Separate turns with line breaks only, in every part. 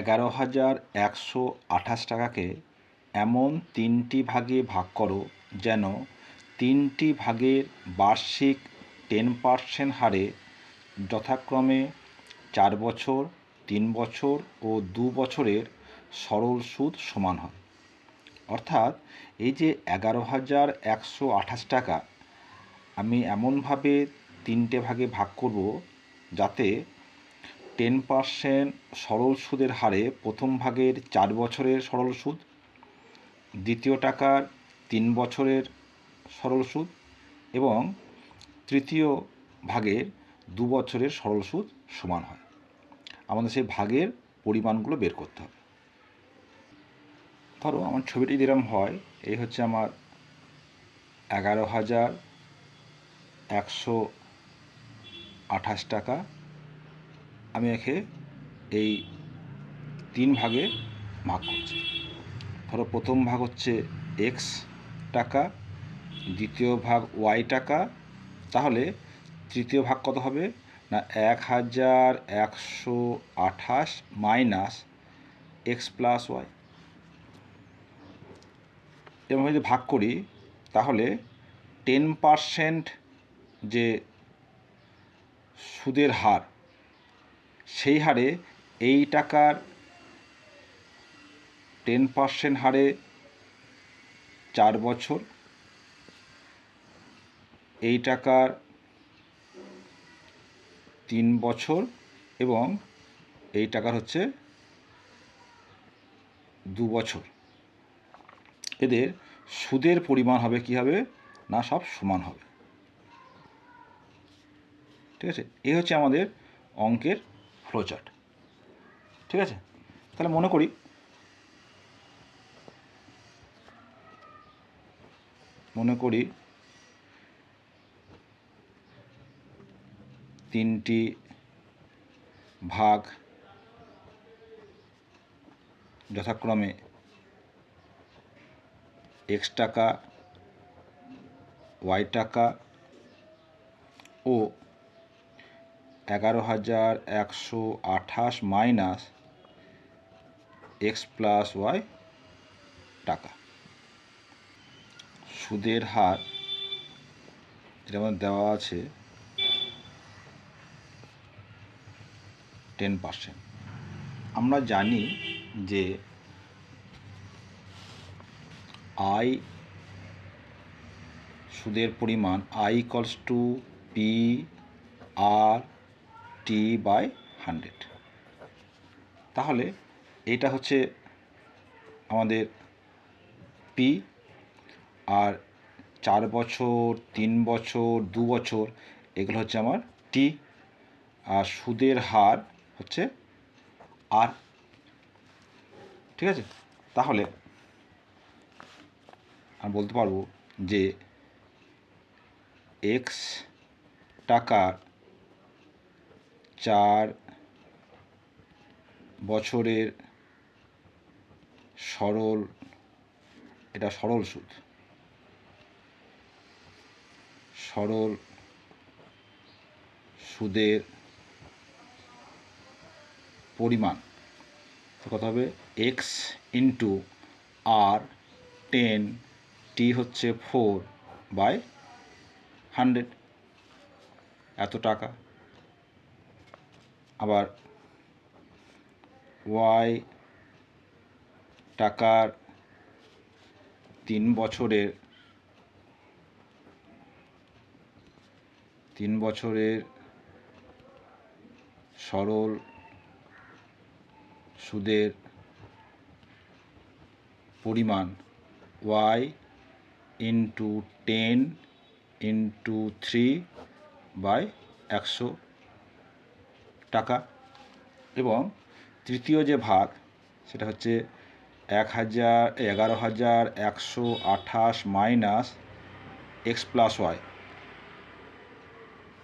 এগারো হাজার একশো আঠাশ টাকাকে এমন তিনটি ভাগে ভাগ করো যেন তিনটি ভাগের বার্ষিক টেন পার্সেন্ট হারে যথাক্রমে চার বছর, তিন বছর ও দু বছরের সরল সুদ সমান হয়। অর্থাৎ এই যে এগারো হাজার একশো আঠাশ টাকা, আমি এমনভাবে তিনটে ভাগে ভাগ করব যাতে টেন পার্সেন্ট সরল সুদের হারে প্রথম ভাগের চার বছরের সরল সুদ, দ্বিতীয় টাকার তিন বছরের সরল সুদ এবং তৃতীয় ভাগের দু বছরের সরল সুদ সমান হয়। আমাদের সেই ভাগের পরিমাণগুলো বের করতে হবে। ধরো আমার ছবিটি যেরকম হয়, এই হচ্ছে আমার এগারো হাজার একশো আঠাশ টাকা। আমি একে এই তিন ভাগে ভাগ করছি। ধরো প্রথম ভাগ হচ্ছে এক্স টাকা, দ্বিতীয় ভাগ ওয়াই টাকা, তাহলে তৃতীয় ভাগ কত হবে? না, এক হাজার একশো আঠাশ মাইনাস এক্স প্লাস ওয়াই এরকম যদি ভাগ করি, তাহলে টেন পারসেন্ট যে সুদের হার সেই হারে এই টাকার টেন পার্সেন্ট হারে চার বছর, এই টাকার তিন বছর এবং এই টাকার হচ্ছে দু বছর। এদের সুদের পরিমাণ হবে কি হবে? না, সব সমান হবে। ঠিক আছে? এ হচ্ছে আমাদের অঙ্কের ফ্লোচার্ট ঠিক আছে? তাহলে মনে করি মনে করি তিনটি ভাগ যথাক্রমে এক্স টাকা ওয়াই টাকা ও এগারো হাজার একশো আঠাশ মাইনাস এক্স প্লাস ওয়াই টাকা। সুদের হার আমাদের দেওয়া আছে টেন পার্সেন্ট। আমরা জানি যে আই সুদের পরিমাণ I equals to P R T by hundred তাহলে এটা হচ্ছে আমাদের পি আর চার বছর, তিন বছর, দু বছর, এগুলো হচ্ছে আমার টি আর সুদের হার হচ্ছে আর ঠিক আছে? তাহলে আমি বলতে পারব যে এক্স টাকার চার বছরের সরল, এটা সরল সুদ। সরল সুদের পরিমাণ কত হবে? X into R ten T হচ্ছে ফোর বাই হান্ড্রেড এত টাকা। আবার ওয়াই টাকার তিন বছরের তিন বছরের সরল সুদের পরিমাণ Y into ten into three by একশো টাকা এবং তৃতীয় যে ভাগ, সেটা হচ্ছে এক হাজার, এগারো হাজার, একশো আঠাশ মাইনাস এক্স প্লাস ওয়াই।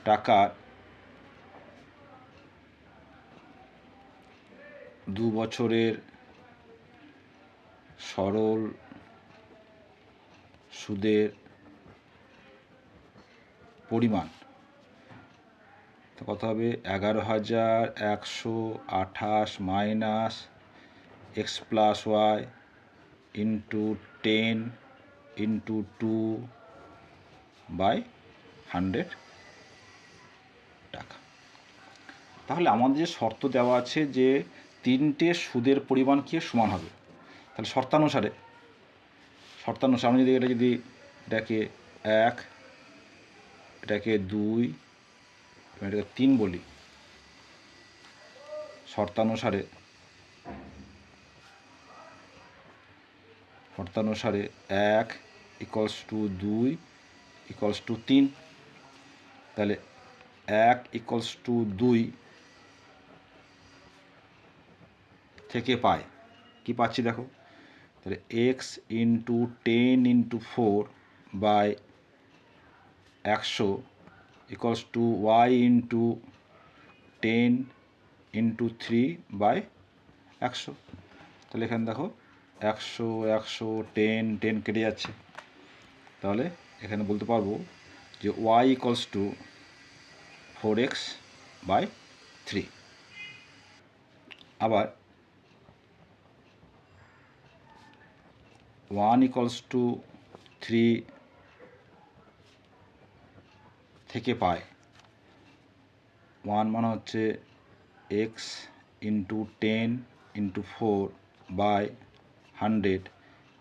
টাকার দু বছরের সরল সুদের পরিমাণ কত হবে, এগারো হাজার একশো আঠাশ minus X plus Y into ten into two by hundred টাকা। তাহলে আমাদের যে শর্ত দেওয়া আছে যে তিনটে সুদের পরিমাণ কি সমান হবে? তাহলে শর্তানুসারে শর্তানুসারে আমি যদি এটা যদি এটাকে এক, এটাকে দুই এবং এটাকে তিন বলি। শর্তানুসারে শর্তানুসারে এক ইকলস টু দুই ইকলস টু তিন। তাহলে এক ইকলস টু দুই থেকে পায়। কি পাচ্ছি দেখো? তাহলে X into ten into four by একশো equals to Y into ten into three by একশো। তাহলে এখানে দেখো, একশো একশো টেন টেন কেটে যাচ্ছে। তাহলে এখানে বলতে পারব যে Y equals to four X by three আবার ওয়ান ইকলস টু থ্রি থেকে পায়। ওয়ান মানে হচ্ছে X into ten into four by hundred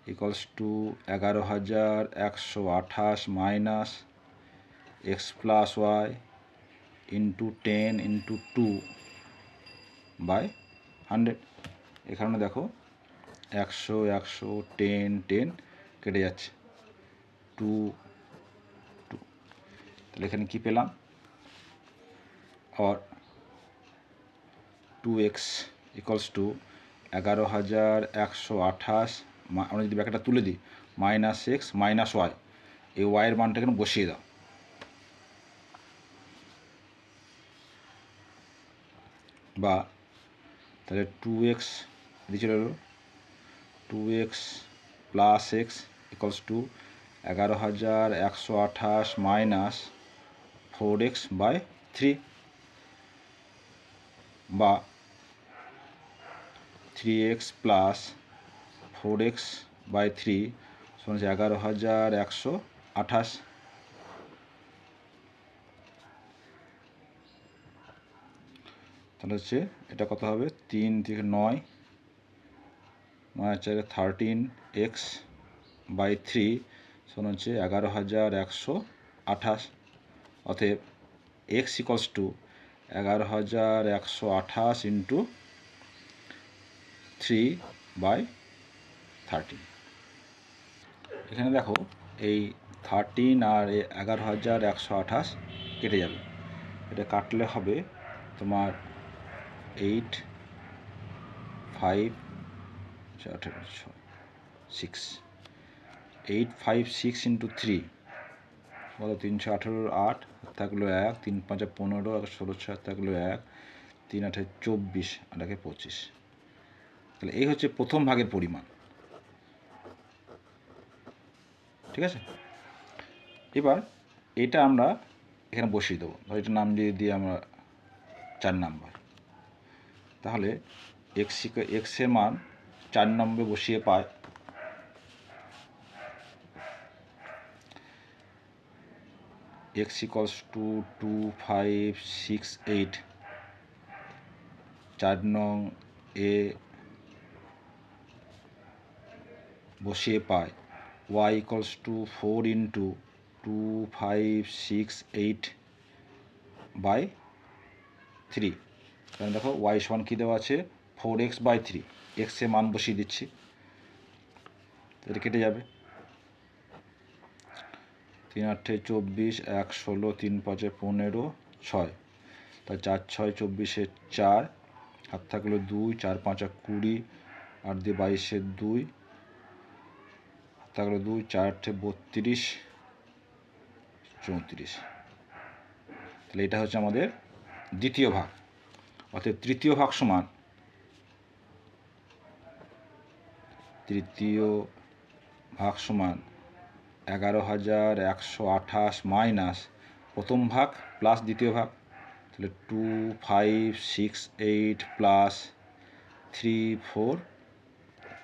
equals to এগারো হাজার একশো আঠাশ minus X plus Y into ten into two by hundred এখানে দেখো একশো একশো টেন টেন কেটে যাচ্ছে। টু তাহলে এখানে কী পেলাম? আর টু এক্স ইকলস টু এগারো হাজার একশো আঠাশ আমরা যদি ব্যাকেটটা তুলে দিই মাইনাস এক্স মাইনাস ওয়াই এই ওয়াইয়ের মানটা এখানে বসিয়ে দাও। বা তাহলে টু এক্স এলো? Two X plus X equals to এগারো হাজার একশো আঠাশ minus four X by three বা three X plus four X by three হচ্ছে এগারো হাজার একশো আঠাশ। তাহলে হচ্ছে এটা কত হবে? তিন থেকে নয় নয় হচ্ছে থার্টিন এক্স বাই থ্রি সমান হচ্ছে এগারো হাজার একশো আঠাশ। অতএব এক্স ইকলস টু এগারো হাজার একশো আঠাশ ইন্টু থ্রি বাই থার্টিন এখানে দেখো এই থার্টিন আর এগারো হাজার একশো আঠাশ কেটে যাবে। এটা কাটলে হবে তোমার eight five six eight five six into three বলো তিনশো আঠেরোর আট থাকল এক, তিন পাঁচে পনেরো, এক ষোলো ছয় থাকল এক, তিন আঠে চব্বিশ আর পঁচিশ। তাহলে এই হচ্ছে প্রথম ভাগের পরিমাণ। ঠিক আছে? এবার এটা আমরা এখানে বসিয়ে দেবো। ধর এটা নাম দিয়ে দিয়ে আমরা চার নাম্বার। তাহলে এক্স এক্সের মান চার নম্বরে বসিয়ে পায় X equals to two, five, six, eight. চার নং এ বসিয়ে পায়। Y equals to, four into two, five, six, eight by three. কারণ দেখো ওয়াই সমান কী দেওয়া আছে? Four X by three. এক্সের মান বসিয়ে দিচ্ছি। এটা কেটে যাবে। তিন আটে চব্বিশ, এক ষোলো, তিন পাঁচে পনেরো, ছয়। তা চার ছয়, চব্বিশে চার, হাত থাকল দুই, চার পাঁচা কুড়ি, আট দিয়ে বাইশের দুই, হাত থাকল দুই, চার আটে বত্রিশ, চৌত্রিশ। তাহলে এটা হচ্ছে আমাদের দ্বিতীয় ভাগ। অর্থাৎ তৃতীয় ভাগ সমান তৃতীয় ভাগ সমান এগারো হাজার একশো আঠাশ মাইনাস প্রথম ভাগ প্লাস দ্বিতীয় ভাগ, তাহলে two five six eight plus three four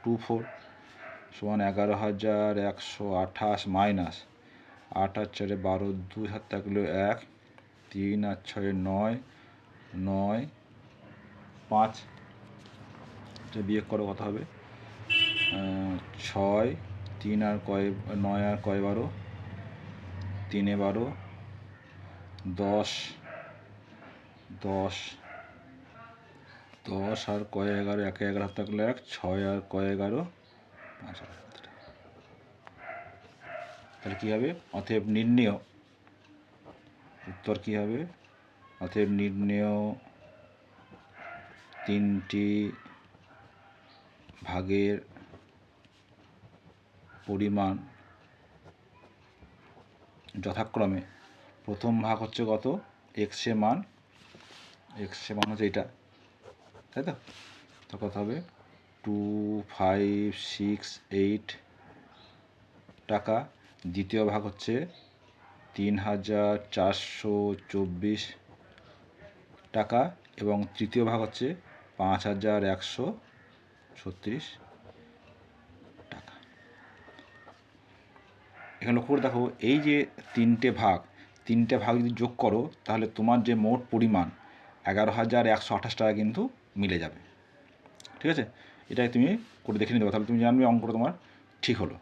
two four সমান এগারো হাজার একশো আঠাশ মাইনাস আট আর চারে বারো, দুই হাত থাকল এক, তিন আর ছয় নয় নয়, পাঁচ। বিয়োগ করো কত হবে। ছয় তিন আর কয়, নয় আর কয় বারো? তিনে বারো। দশ। দশ। দশ আর কয় এগারো? একে এগারো হাত থাকলে এক, ছয় আর কয় এগারো? পাঁচ আর। তাহলে কী হবে? অতএব নির্ণেয়। উত্তর কী হবে? অতএব নির্ণেয় তিনটি ভাগের পরিমাণ যথাক্রমে প্রথম ভাগ হচ্ছে কত? এক্সে মান এক্সে মান হচ্ছে এটা তাই তো? তো কত হবে? টু ফাইভ সিক্স এইট টাকা। দ্বিতীয় ভাগ হচ্ছে তিন হাজার চারশো চব্বিশ টাকা। এবং তৃতীয় ভাগ হচ্ছে পাঁচ হাজার একশো ছত্রিশ এখানে লক্ষ্য করে দেখো, এই যে তিনটে ভাগ তিনটে ভাগ যদি যোগ করো, তাহলে তোমার যে মোট পরিমাণ, এগারো হাজার একশো আঠাশ টাকা কিন্তু মিলে যাবে। ঠিক আছে? এটাই তুমি করে দেখে নিতে তাহলে তুমি জানবে অঙ্কটা তোমার ঠিক হলো।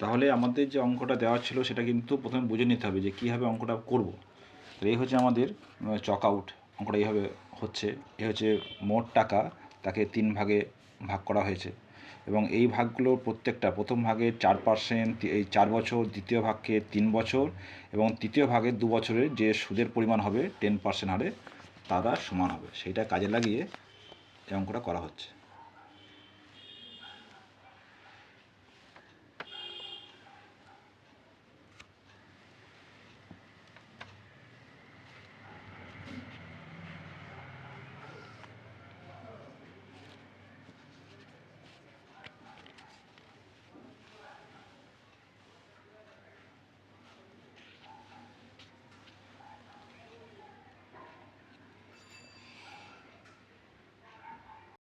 তাহলে আমাদের যে অঙ্কটা দেওয়া ছিল, সেটা কিন্তু প্রথমে বুঝে নিতে হবে যে কীভাবে অঙ্কটা করব। এই হচ্ছে আমাদের চক আউট অঙ্কটা এইভাবে হচ্ছে। এ হচ্ছে মোট টাকা তাকে তিন ভাগে ভাগ করা হয়েছে। এবং এই ভাগগুলোর প্রত্যেকটা, প্রথম ভাগে চার পার্সেন্ট এই চার বছর, দ্বিতীয় ভাগকে তিন বছর, এবং তৃতীয় ভাগে দু বছরের যে সুদের পরিমাণ হবে টেন পার্সেন্ট হারে, তারা সমান হবে। সেইটা কাজে লাগিয়ে এই অঙ্কটা করা হচ্ছে।